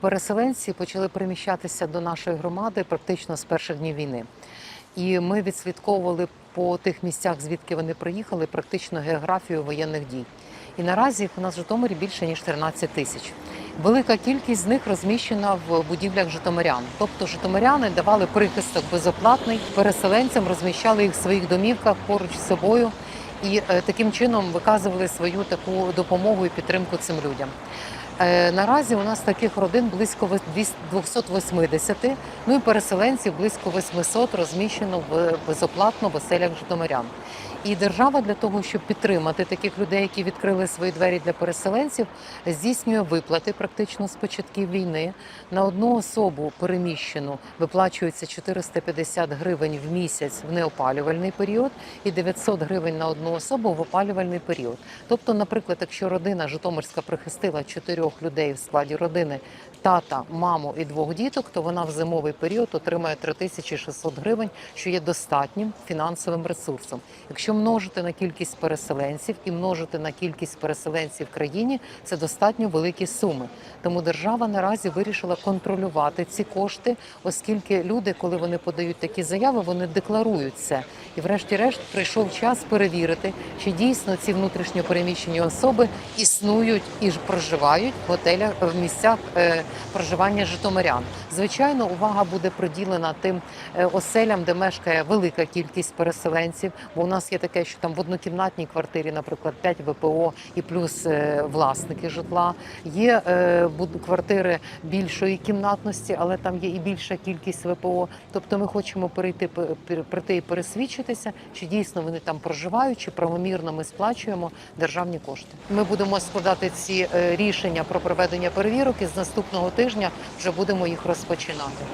Переселенці почали переміщатися до нашої громади практично з перших днів війни. І ми відслідковували по тих місцях, звідки вони приїхали, практично географію воєнних дій. І наразі їх у нас в Житомирі більше ніж 13 тисяч. Велика кількість з них розміщена в будівлях житомирян. Тобто житомиряни давали прихисток безоплатний переселенцям, розміщали їх в своїх домівках поруч з собою і е, таким чином виказували свою таку допомогу і підтримку цим людям. Е, Наразі у нас таких родин близько вис- 280, ну і переселенців близько 800 розміщено в безоплатно в оселях житомирян. І держава для того, щоб підтримати таких людей, які відкрили свої двері для переселенців, здійснює виплати практично з початків війни. На одну особу переміщену виплачується 450 гривень в місяць в неопалювальний період і 900 гривень на одну особу в опалювальний період. Тобто, наприклад, якщо родина Житомирська прихистила чотирьох людей в складі родини тата, маму і двох діток, то вона в зимовий період отримає 3600 гривень, що є достатнім фінансовим ресурсом. Якщо множити на кількість переселенців і множити на кількість переселенців в країні, це достатньо великі суми. Тому держава наразі вирішила контролювати ці кошти, оскільки люди, коли вони подають такі заяви, вони декларують це. І, врешті-решт, прийшов час перевірити, чи дійсно ці внутрішньо переміщені особи існують і проживають готелях в місцях е, проживання житомирян. Звичайно, увага буде приділена тим е, оселям, де мешкає велика кількість переселенців. Бо у нас є таке, що там в однокімнатній квартирі, наприклад, 5 ВПО і плюс е, власники житла. Є квартири більшої кімнатності, але там є і більша кількість ВПО. Тобто ми хочемо перейти прийти і пересвідчитися, чи дійсно вони там проживають, чи правомірно ми сплачуємо державні кошти. Ми будемо складати ці е, рішення про проведення перевірок і з наступного тижня вже будемо їх розпочинати.